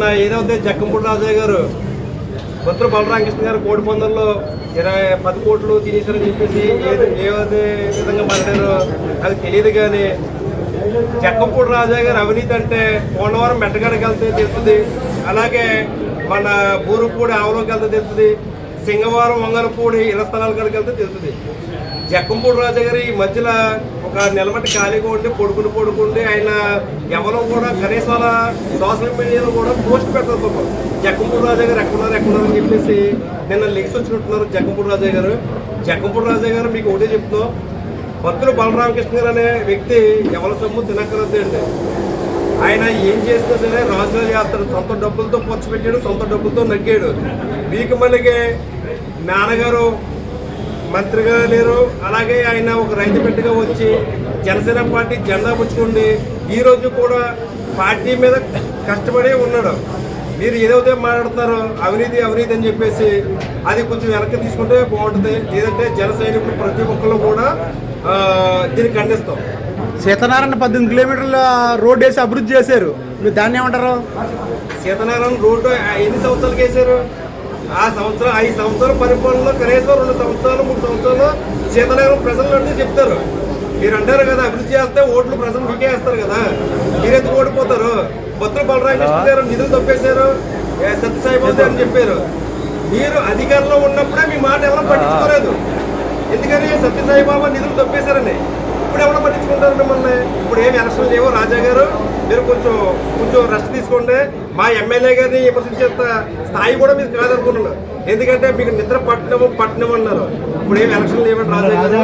నిన్న ఏదైతే జక్కంపూడి రాజయ్య గారు మంత్రి బలరామకృష్ణ గారు కోడి పందుల్లో ఇరవై పది కోట్లు తినేశారని చెప్పేసి ఏది ఏదైతే విధంగా మాట్లాడారో అది తెలియదు కానీ జక్కంపూడి రాజా గారు అవినీతి అంటే పోలవరం మెట్టగడకి వెళ్తే తెలుస్తుంది. అలాగే మన బూరుపూడి ఆవలోకి వెళ్తే తెలుస్తుంది. సింగవరం వంగరపూడి ఇళ్ళ స్థలాల కాడికి వెళ్తే తెలుస్తుంది. జక్కంపూడి రాజా గారు ఈ మధ్యలో ఒక నిలబట్టి ఖాళీగా ఉండి పడుకుని పడుకుండి ఆయన ఎవరో కూడా కనీసం అలా సోషల్ మీడియాలో కూడా పోస్ట్ పెట్టారు పాపం. రాజా గారు ఎక్కడున్నారు ఎక్కడున్నారు అని చెప్పేసి నిన్న లిక్స్ వచ్చినట్టున్నారు జక్కంపూడి రాజా గారు. జక్కంపూడి రాజా గారు మీకు ఒకటే చెప్తున్నాం భక్తులు బలరామకృష్ణ గారు అనే వ్యక్తి ఎవరి సొమ్ము తినక్కరద్దు అండి. ఆయన ఏం చేసినా సరే రాజుగా చేస్తాడు. సొంత డబ్బులతో ఖర్చు పెట్టాడు సొంత డబ్బులతో నగ్గాడు వీకి మళ్ళీ నాన్నగారు మంత్రిగా లేరు. అలాగే ఆయన ఒక రైతు బిడ్డగా వచ్చి జనసేన పార్టీ జెండా పుచ్చుకుండి ఈ రోజు కూడా పార్టీ మీద కష్టపడి ఉన్నాడు. మీరు ఏదైతే మాట్లాడుతున్నారో అవినీతి అవినీతి అని చెప్పేసి అది కొంచెం వెనక్కి తీసుకుంటే బాగుంటుంది. లేదంటే జన సైనికులు ప్రతి ఒక్కళ్ళు కూడా దీన్ని ఖండిస్తాం. సీతనారాయణ పద్దెనిమిది కిలోమీటర్ల రోడ్ వేసి అభివృద్ధి చేశారు. మీరు దాన్ని ఏమంటారు? సీతనారాయణ రోడ్డు ఎన్ని సంవత్సరాలకు వేశారు? ఆ సంవత్సరం ఐదు సంవత్సరాల పరిపాలనలో కనీసం రెండు సంవత్సరాలు మూడు సీతనారాయణ ప్రజలు అంటే చెప్తారు. మీరు అంటారు కదా అభివృద్ధి చేస్తే ఓట్లు ప్రజలు మీకే వేస్తారు కదా. మీరు ఎందుకు ఓడిపోతారు భద్ర బలరామకృష్ణ గారు నిధులు తప్పేశారు. సత్యసాయిబాబు అని చెప్పారు మీరు అధికారంలో ఉన్నప్పుడే మీ మాట ఎవరో పట్టించుకోలేదు. ఎందుకని? సత్యసాయిబాబా నిధులు తప్పేశారని. ఇప్పుడు ఎవరో పట్టించుకుంటారు మిమ్మల్ని? ఇప్పుడు ఏమి ఎలక్షన్ లేవు రాజా గారు. మీరు కొంచెం కొంచెం రెస్ట్ తీసుకోండి. మా ఎమ్మెల్యే గారిని విమర్శించేంత స్థాయి కూడా మీరు కాదనుకుంటున్నారు ఎందుకంటే మీకు నిద్ర పట్టణము పట్టణం అన్నారు. ఇప్పుడు ఏమి ఎలక్షన్లు లేవండి రాజా